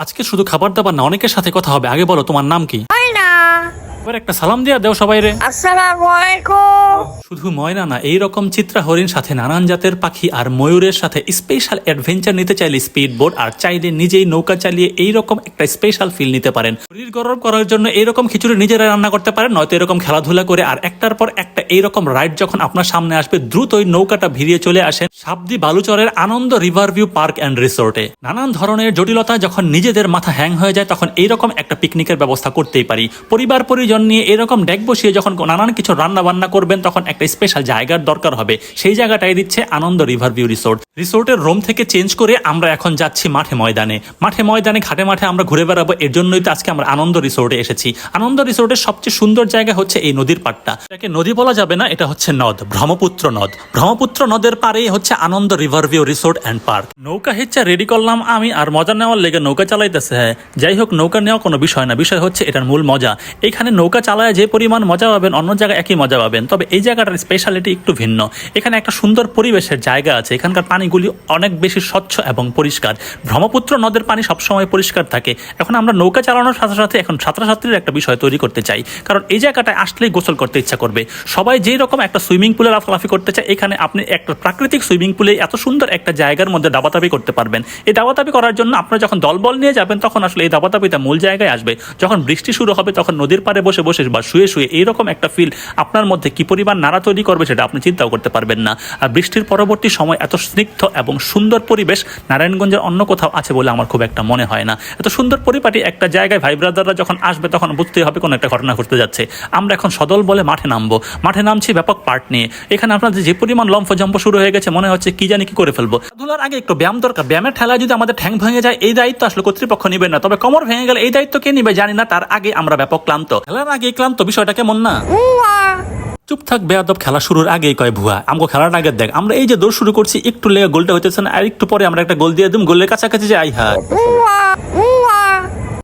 আজকে শুধু খাবার দাবার না অনেকের সাথে কথা হবে। আগে বলো তোমার নাম কি? এবার একটা সালাম দিয়া দেও সবাই রে শুধু ময়না না এইরকম চিত্রা হরিণ সাথে নানান জাতের পাখি আর ময়ূরের সাথে স্পেশাল অ্যাডভেঞ্চার নিতে চাইলে স্পিড বোট আর চাইলে নিজেই নৌকা চালিয়ে এইরকম একটা স্পেশাল ফিল নিতে পারেন। শরীর গরম করার জন্য এইরকম খিচুড়ি নিজেরা রান্না করতে পারেন নয়তো এরকম খেলাধুলা করে আর একটার পর একটা এইরকম রাইড যখন আপনার সামনে আসবে দ্রুত ওই নৌকাটা ভিড়িয়ে চলে আসেন সাবদি বালুচরের Ananda river view park and রিসোর্টে। নানান ধরনের জটিলতা যখন নিজেদের মাথা হ্যাং হয়ে যায়, তখন এইরকম একটা পিকনিকের ব্যবস্থা করতেই পারি। পরিবার, পরিজন নিয়ে এরকম ডেক বসিয়ে যখন নানান কিছু রান্না বান্না করবেন, তখন একটা স্পেশাল জায়গার দরকার হবে। সেই জায়গাটাই দিচ্ছে আনন্দ রিভার ভিউ রিসোর্ট। রিসোর্টের রুম থেকে চেঞ্জ করে আমরা এখন যাচ্ছি মাঠে ময়দানে। মাঠে ময়দানে, ঘাটে মাঠে আমরা ঘুরে বেড়াবো, এর জন্যই তো আজকে আমরা আনন্দ রিসোর্টে এসেছি। আনন্দ রিসোর্টের সবচেয়ে সুন্দর জায়গা হচ্ছে এই নদীর পাড়টা। এটাকে নদী বলা যাবে না, এটা হচ্ছে নদ, ব্রহ্মপুত্র নদ। ব্রহ্মপুত্র নদের পাড়েই হচ্ছে Ananda river view resort and park. নৌকা হেচ্ছা রেডি করলাম আমি আর মজা নেওয়ার লেগে নৌকা চালাইতেছে। হ্যাঁ যাই হোক, নৌকা নেওয়া কোনো বিষয় না, বিষয় হচ্ছে এটার মূল মজা। এখানে নৌকা চালায় যে পরিমাণ মজা পাবেন, অন্য জায়গায় একই মজা পাবেন। তবে এই জায়গাটার স্পেশালিটি একটু ভিন্ন। এখানে একটা সুন্দর পরিবেশের জায়গা আছে। এখানকার পানিগুলি অনেক বেশি স্বচ্ছ এবং পরিষ্কার। ব্রহ্মপুত্র নদের পানি সবসময় পরিষ্কার থাকে। এখন আমরা নৌকা চালানোর সাথে সাথে এখন ছাত্রছাত্রীর একটা বিষয় তৈরি করতে চাই। কারণ এই জায়গাটায় আসলেই গোসল করতে ইচ্ছা করবে। সবাই যেই রকম একটা সুইমিং পুলে লাফালাফি করতে চায়, এখানে আপনি একটা প্রাকৃতিক সুইমিং পুলে এত সুন্দর একটা জায়গার মধ্যে দাবাতাবি করতে পারবেন। এই দাবাতাবি করার জন্য আপনারা যখন দলবল নিয়ে যাবেন, তখন আসলে এই দাবাতাবিটা মূল জায়গায় আসবে। যখন বৃষ্টি শুরু হবে, তখন নদীর পাড়ে বসে বসে বা শুয়ে শুয়ে এইরকম একটা ফিল আপনার মধ্যে কি পরিমাণ নাড়া তৈরি করবে, সেটা আপনি চিন্তাও করতে পারবেন না। আর বৃষ্টির পরবর্তী সময় এত স্নিগ্ধ এবং সুন্দর পরিবেশ নারায়ণগঞ্জের অন্য কোথাও আছে বলে আমার খুব একটা মনে হয় না। এত সুন্দর পরিপাটি একটা জায়গায় ভাই ব্রাদাররা যখন আসবে, তখন বুঝতেই হবে কোনো একটা ঘটনা ঘটতে যাচ্ছে। আমরা এখন সদল বলে মাঠে নামবো। মাঠে নামছি ব্যাপক পার্ট নিয়ে। এখানে আপনাদের যে পরিমাণ লম্ফ জম্প শুরু হয়ে গেছে মনে হচ্ছে কি জানি কি করে ফেলব। ধুলার আগে একটু ব্যায়াম দরকার। ব্যায়ামের ঠেলায় যদি আমাদের ঠ্যাং ভেঙে যায় এই দায়িত্ব আসলে কর্তৃপক্ষ নিবে না। তবে কমর ভেঙে গেলে এই দায়িত্ব কে নিবে জানি না তার আগে আমরা ব্যাপক ক্লান্ত। খেলার আগে ক্লান্ত বিষয়টা কেমন না? চুপ থাক বেয়াদব খেলা শুরুর আগেই কয় ভুয়া। আমাকে খেলার আগে দেখ আমরা এই যে দৌড় শুরু করছি একটু লেগে গোলটা হইতেছে না আর একটু পরে আমরা একটা গোল দিয়ে দিম গোলের কাছাকাছি যে আই হ্যাঁ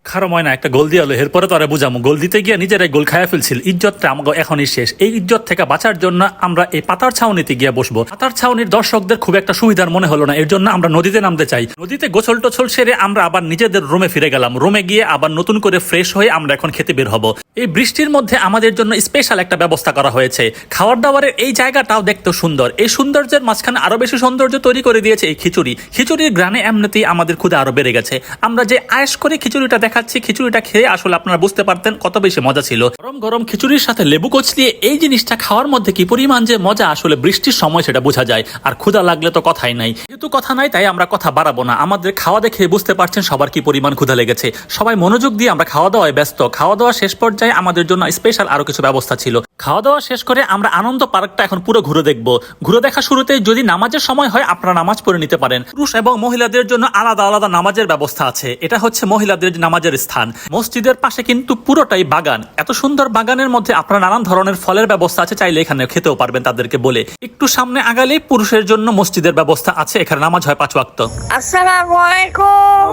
উয়া উয়া খারাপ হয় না একটা গোল দিয়ে হলো এরপরে তো আরে বুঝামো। গোল দিতে গিয়ে নিজেরাই গোল খায়া ফেলছিল। ইজ্জতটা আমাকে এখনই শেষ। এই ইজ্জত থেকে বাঁচার জন্য আমরা এই পাতার ছাউনিতে গিয়ে বসবো। পাতার ছাউনির দর্শকদের খুব একটা সুবিধার মনে হলো না। এর জন্য আমরা নদীতে নামতে চাই। নদীতে গোছল টোছল সেরে আমরা আবার নিজেদের রুমে ফিরে গেলাম। রুমে গিয়ে আবার নতুন করে ফ্রেশ হয়ে আমরা এখন খেতে বের হব। এই বৃষ্টির মধ্যে আমাদের জন্য স্পেশাল একটা ব্যবস্থা করা হয়েছে। খাবার দাবারের এই জায়গাটাও দেখতে সুন্দর। এই সৌন্দর্যের মাঝখানে আরও বেশি সৌন্দর্য তৈরি করে দিয়েছে এই খিচুড়ি। খিচুড়ির গ্রানে এমনিতেই আমাদের ক্ষুদা আরও বেড়ে গেছে। আমরা যে আয়েস করে খিচুড়িটা দেখাচ্ছি, খিচুড়িটা খেয়ে আসলে আপনারা বুঝতে পারতেন কত বেশি মজা ছিল। গরম গরম খিচুড়ির সাথে লেবু কচলিয়ে এই জিনিসটা খাওয়ার মধ্যে কি পরিমাণ যে মজা আসলে বৃষ্টির সময় সেটা বোঝা যায়। আর ক্ষুধা লাগলে তো কথাই নাই। যেহেতু কথা নাই, তাই আমরা কথা বাড়াবো না। আমাদের খাওয়া দেখে বুঝতে পারছেন সবার কি পরিমাণ ক্ষুধা লেগেছে। সবাই মনোযোগ দিয়ে আমরা খাওয়া দাওয়ায় ব্যস্ত। খাওয়া দাওয়া শেষ পর্যায়ে আমাদের জন্য স্পেশাল আরও কিছু ব্যবস্থা ছিল। খাওয়া দাওয়া শেষ করে আমরা আনন্দ পার্কটা এখন পুরো ঘুরে দেখব। ঘুরে দেখা শুরুতে যদি নামাজের সময় হয় আপনারা নামাজ পড়ে নিতে পারেন। পুরুষ এবং মহিলাদের জন্য আলাদা আলাদা নামাজের ব্যবস্থা আছে। এটা হচ্ছে মহিলাদের নামাজের স্থান। মসজিদের পাশে কিন্তু পুরোটাই বাগান। এত সুন্দর বাগানের মধ্যে আপনারা নানান ধরনের ফলের ব্যবস্থা আছে চাইলে এখানে খেতেও পারবেন তাদেরকে বলে। একটু সামনে আগালেই পুরুষের জন্য মসজিদের ব্যবস্থা আছে এখানে নামাজ হয় পাঁচ ওয়াক্ত। আসসালামু আলাইকুম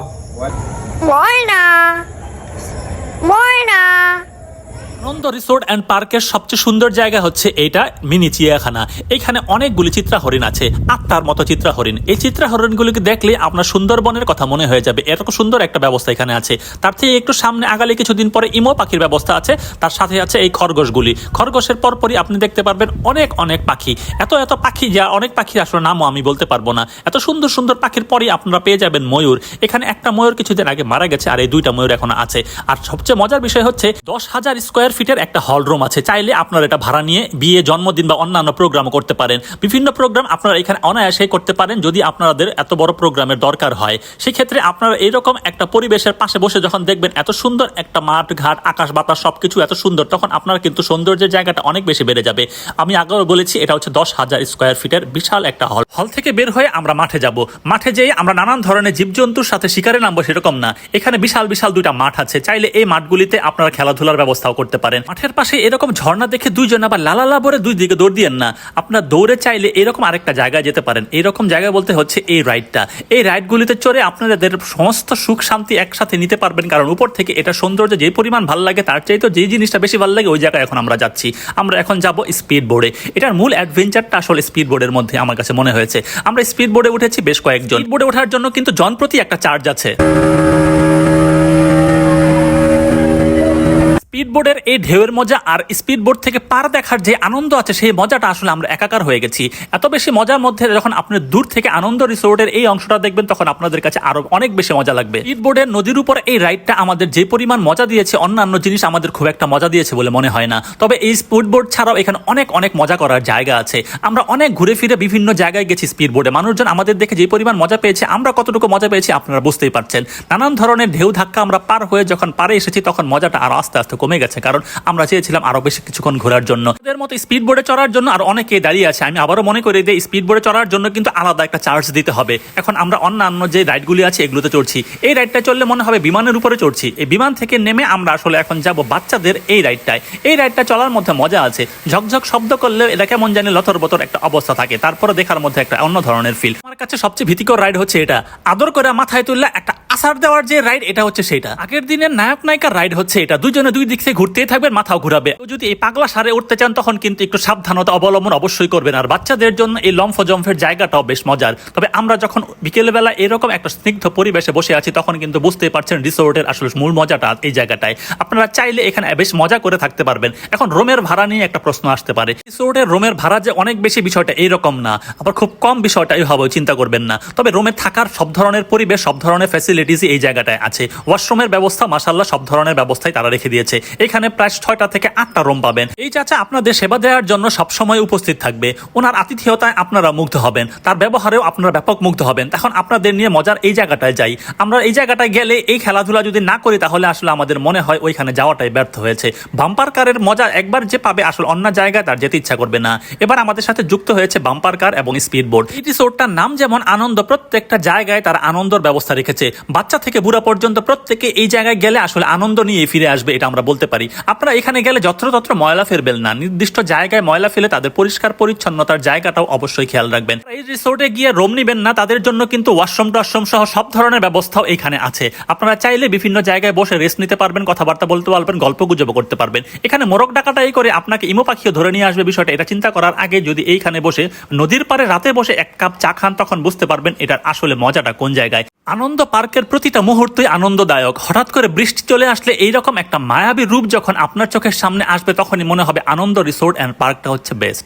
ময়না। ময়না। আনন্দ রিসোর্ট অ্যান্ড পার্কের সবচেয়ে সুন্দর জায়গা হচ্ছে এটা মিনি চিড়িয়াখানা। এখানে অনেকগুলি চিত্রা হরিণ আছে। আত্মার মতো চিত্রা হরিণ। এই চিত্রা হরিণগুলিকে দেখলে আপনার সুন্দরবনের কথা মনে হয়ে যাবে। এরকম সুন্দর একটা ব্যবস্থা এখানে আছে। তার থেকে একটু সামনে আগালে কিছুদিন পরে ইমো পাখির ব্যবস্থা আছে। তার সাথে আছে এই খরগোশগুলি। খরগোশের পরপরই আপনি দেখতে পারবেন অনেক অনেক পাখি। এত এত পাখি যা অনেক পাখি আসলে নামও আমি বলতে পারব না। এত সুন্দর সুন্দর পাখির পরেই আপনারা পেয়ে যাবেন ময়ূর। এখানে একটা ময়ূর কিছুদিন আগে মারা গেছে আর এই দুইটা ময়ূর এখন আছে। আর সবচেয়ে মজার বিষয় হচ্ছে দশ হাজার স্কোয়ার ফিটের একটা হল রুম আছে। চাইলে আপনারা এটা ভাড়া নিয়ে বিয়ে, জন্মদিন বা অন্যান্য প্রোগ্রাম করতে পারেন। বিভিন্ন প্রোগ্রাম আপনারা এখানে অনায়াসে করতে পারেন যদি আপনাদের এত বড় প্রোগ্রামের দরকার হয়। সেক্ষেত্রে আপনারা এরকম একটা পরিবেশের পাশে বসে যখন দেখবেন এত সুন্দর একটা মাঠ, ঘাট, আকাশ, বাতাস সবকিছু এত সুন্দর, তখন আপনার কিন্তু সৌন্দর্যের জায়গাটা অনেক বেশি বেড়ে যাবে। আমি আগেও বলেছি, এটা হচ্ছে দশ হাজার স্কোয়ার ফিটের বিশাল একটা হল। হল থেকে বের হয়ে আমরা মাঠে যাব। মাঠে যেয়ে আমরা নানান ধরনের জীবজন্তুর সাথে শিকারে নামবো সেরকম না। এখানে বিশাল বিশাল দুইটা মাঠ আছে। চাইলে এই মাঠগুলিতে আপনারা খেলাধুলার ব্যবস্থাও করতে পারেন। মাঠের পাশে এরকম ঝর্ণা দেখে দুইজন আবার লালালা বলে দুই দিকে দৌড় দিয়েন না। আপনার দৌড়ে চাইলে এরকম আরেকটা জায়গায় যেতে পারেন। এরকম জায়গা বলতে হচ্ছে এই রাইডটা। এই রাইডগুলিতে চড়ে আপনাদের সমস্ত সুখ শান্তি একসাথে নিতে পারবেন। কারণ উপর থেকে এটা সৌন্দর্য যে পরিমাণ ভালো লাগে, তার চাইতে যেই জিনিসটা বেশি ভালো লাগে, ওই জায়গায় এখন আমরা যাচ্ছি। আমরা এখন যাব স্পিড বোর্ডে এটার মূল অ্যাডভেঞ্চারটা আসলে স্পিড বোর্ডের মধ্যে আমার কাছে মনে হয়েছে। আমরা স্পিড বোর্ডে উঠেছি বেশ কয়েকজন। বোর্ডে ওঠার জন্য কিন্তু জনপ্রতি একটা চার্জ আছে। স্পিডবোর্ডের এই ঢেউয়ের মজা আর স্পিডবোর্ড থেকে পার দেখার যে আনন্দ আছে, সেই মজাটা আসলে আমরা একাকার হয়ে গেছি। এত বেশি মজার মধ্যে যখন আপনি দূর থেকে আনন্দ রিসোর্টের এই অংশটা দেখবেন, তখন আপনাদের কাছে আরও অনেক বেশি মজা লাগবে। স্পিডবোর্ডের নদীর উপর এই রাইডটা আমাদের যে পরিমাণ মজা দিয়েছে, অন্যান্য জিনিস আমাদের খুব একটা মজা দিয়েছে বলে মনে হয় না। তবে এই স্পিডবোর্ড ছাড়াও এখানে অনেক অনেক মজা করার জায়গা আছে। আমরা অনেক ঘুরে ফিরে বিভিন্ন জায়গায় গেছি স্পিডবোর্ডে। মানুষজন আমাদের দেখে যে পরিমাণ মজা পেয়েছে, আমরা কতটুকু মজা পেয়েছি আপনারা বুঝতেই পারছেন। নানান ধরনের ঢেউ ধাক্কা আমরা পার হয়ে যখন পারে এসেছি, তখন মজাটা আরও আস্তে আস্তে কমে গেছে, কারণ আমরা চেয়েছিলাম আরও বেশি কিছুক্ষণ ঘোরার জন্য। এদের মতো স্পিড বোর্ডে চড়ার জন্য আর অনেকে দাঁড়িয়ে আছে। আমি আবারও মনে করি যে স্পিড বোর্ডে চড়ার জন্য কিন্তু আলাদা একটা চার্জ দিতে হবে। এখন আমরা অন্যান্য যে রাইডগুলি আছে, এগুলোতে চড়ছি। এই রাইডটা চললে মনে হবে বিমানের উপরে চড়ছি। এই বিমান থেকে নেমে আমরা আসলে এখন যাব বাচ্চাদের এই রাইডটায় এই রাইডটা চলার মধ্যে মজা আছে। ঝকঝক শব্দ করলে এটা কেমন জানি লথর বতর একটা অবস্থা থাকে। তারপরে দেখার মধ্যে একটা অন্য ধরনের ফিল আমার কাছে সবচেয়ে ভীতিকর রাইড হচ্ছে এটা। আদর করে মাথায় তুললে একটা আসার দেওয়ার যে রাইড এটা হচ্ছে সেটা। আগের দিনের নায়ক নায়িকার রাইড হচ্ছে এটা। দুজনে দুই দিক থেকে ঘুরতেই থাকবেন, মাথাও ঘুরাবে। যদি এই পাগলা সারে উঠতে চান, তখন কিন্তু একটু সাবধানতা অবলম্বন অবশ্যই করবেন। আর বাচ্চাদের জন্য এই লম্ফ জম্ফের জায়গাটাও বেশ মজার। তবে আমরা যখন বিকেলবেলা এরকম একটা স্নিগ্ধ পরিবেশে বসে আছি, তখন কিন্তু বুঝতেই পারছেন রিসোর্টের আসলে মূল মজাটা এই জায়গাটায়। আপনারা চাইলে এখানে বেশ মজা করে থাকতে পারবেন। এখন রোমের ভাড়া নিয়ে একটা প্রশ্ন আসতে পারে। রিসোর্টের রোমের ভাড়া যে অনেক বেশি বিষয়টা এইরকম না। আবার খুব কম বিষয়টাই হবে, চিন্তা করবেন না। তবে রোমে থাকার সব ধরনের পরিবেশ, সব ধরনের ফ্যাসিলিটিস এই জায়গাটায় আছে। ওয়াশরুমের ব্যবস্থা মাসাল্লাহ সব ধরনের ব্যবস্থাই তারা রেখে দিয়েছে। এখানে প্রায় ছয়টা থেকে আটটা রুম পাবেন। এই চাচা আপনাদের সেবা দেওয়ার জন্য সবসময় উপস্থিত থাকবে। ওনার আতিথেয়তায় আপনারা মুগ্ধ হবেন। তার ব্যবহারেও আপনারা ব্যাপক মুগ্ধ হবেন। তখন আপনাদের নিয়ে মজার এই জায়গাটায় যাই। আমরা এই জায়গাটায় গেলে এই খেলাধুলা যদি না করি, তাহলে আসলে আমাদের মনে হয় ওইখানে যাওয়াটাই ব্যর্থ হয়েছে। বাম্পার কারের মজা একবার যে পাবে আসলে অন্য জায়গায় তার যেতে ইচ্ছা করবে না। এবার আমাদের সাথে যুক্ত হয়েছে বাম্পার কার এবং স্পিড বোর্ড এই রিসোর্টটার নাম যেমন আনন্দ, প্রত্যেকটা জায়গায় তারা আনন্দর ব্যবস্থা রেখেছে। বাচ্চা থেকে বুড়া পর্যন্ত প্রত্যেকে এই জায়গায় গেলে আসলে আনন্দ নিয়ে ফিরে আসবে, এটা আমরা বলতে পারি। আপনারা এখানে গেলে যত্রতত্র ময়লা ফেলবেন না, নির্দিষ্ট জায়গায় ময়লা ফেলে তাদের পরিষ্কার পরিচ্ছন্নতার জায়গাটাও অবশ্যই খেয়াল রাখবেন। এই রিসোর্টে গিয়ে রোম নিবেন না, তাদের জন্য কিন্তু ওয়াশরুম টাশরুম সহ সব ধরনের ব্যবস্থাও এখানে আছে। আপনারা চাইলে বিভিন্ন জায়গায় বসে রেস্ট নিতে পারবেন, কথাবার্তা বলতে পারবেন, গল্প গুজব করতে পারবেন। এখানে মোরগ ডাকাটাই করে আপনাকে ইমো পাখিও ধরে নিয়ে আসবে বিষয়টা, এটা চিন্তা করার আগে যদি এইখানে বসে নদীর পাড়ে রাতে বসে এক কাপ চা খান, তখন বুঝতে পারবেন এটার আসলে মজাটা কোন জায়গায়। আনন্দ পার্কের প্রতিটা মুহূর্তই আনন্দদায়ক। হঠাৎ করে বৃষ্টি চলে আসলে এইরকম একটা মায়াবী রূপ যখন আপনার চোখের সামনে আসবে, তখনই মনে হবে আনন্দ রিসোর্ট অ্যান্ড পার্কটা হচ্ছে বেস্ট।